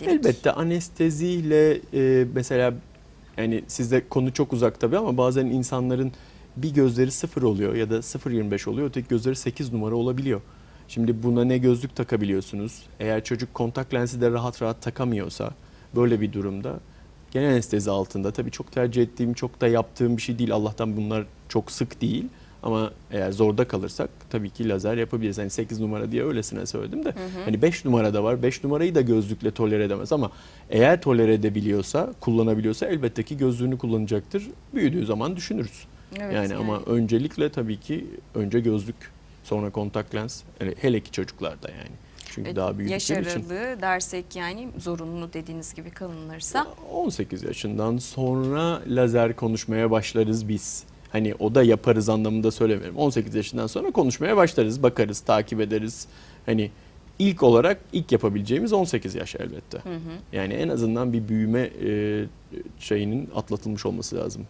Elbette anesteziyle e, mesela yani sizde konu çok uzak tabii ama bazen insanların bir gözleri sıfır oluyor ya da 0.25 oluyor öteki gözleri 8 numara olabiliyor. Şimdi buna ne gözlük takabiliyorsunuz? Eğer çocuk kontak lensi de rahat rahat takamıyorsa böyle bir durumda genel anestezi altında tabii çok tercih ettiğim, çok da yaptığım bir şey değil. Allah'tan bunlar çok sık değil. Ama eğer zorda kalırsak tabii ki lazer yapabiliriz. Hani 8 numara diye öylesine söyledim de. Hani 5 numara da var. 5 numarayı da gözlükle tolere edemez ama eğer tolere edebiliyorsa, kullanabiliyorsa elbette ki gözlüğünü kullanacaktır. Büyüdüğü zaman düşünürüz. Evet, yani, ama öncelikle tabii ki önce gözlük, sonra kontak lens. Hele, hele ki çocuklarda yani. Çünkü E, daha yaş büyüdükleri için. aralığı dersek yani zorunlu dediğiniz gibi kalınırsa 18 yaşından sonra lazer konuşmaya başlarız biz. Hani o da yaparız anlamında söylemiyorum. 18 yaşından sonra konuşmaya başlarız, bakarız, takip ederiz. Hani ilk olarak ilk yapabileceğimiz 18 yaş elbette. Yani en azından bir büyüme e, şeyinin atlatılmış olması lazım.